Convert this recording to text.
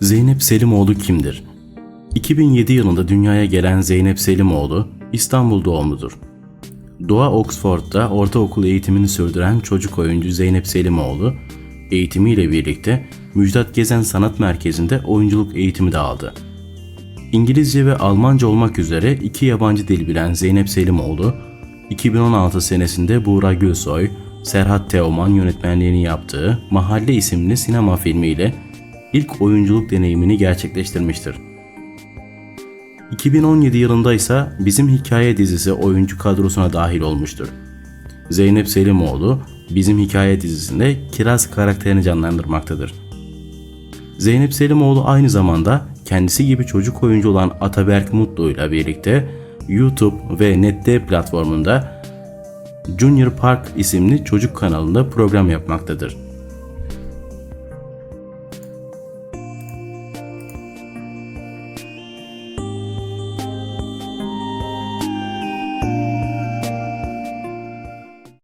Zeynep Selimoğlu kimdir? 2007 yılında dünyaya gelen Zeynep Selimoğlu İstanbul doğumludur. Doğa Oxford'da ortaokul eğitimini sürdüren çocuk oyuncu Zeynep Selimoğlu, eğitimiyle birlikte Müjdat Gezen Sanat Merkezi'nde oyunculuk eğitimi de aldı. İngilizce ve Almanca olmak üzere iki yabancı dil bilen Zeynep Selimoğlu, 2016 senesinde Buğra Gülsoy, Serhat Teoman yönetmenliğini yaptığı Mahalle isimli sinema filmiyle ilk oyunculuk deneyimini gerçekleştirmiştir. 2017 yılında ise Bizim Hikaye dizisi oyuncu kadrosuna dahil olmuştur. Zeynep Selimoğlu Bizim Hikaye dizisinde Kiraz karakterini canlandırmaktadır. Zeynep Selimoğlu aynı zamanda kendisi gibi çocuk oyuncu olan Ataberk Mutlu ile birlikte YouTube ve NetD platformunda Junior Park isimli çocuk kanalında program yapmaktadır.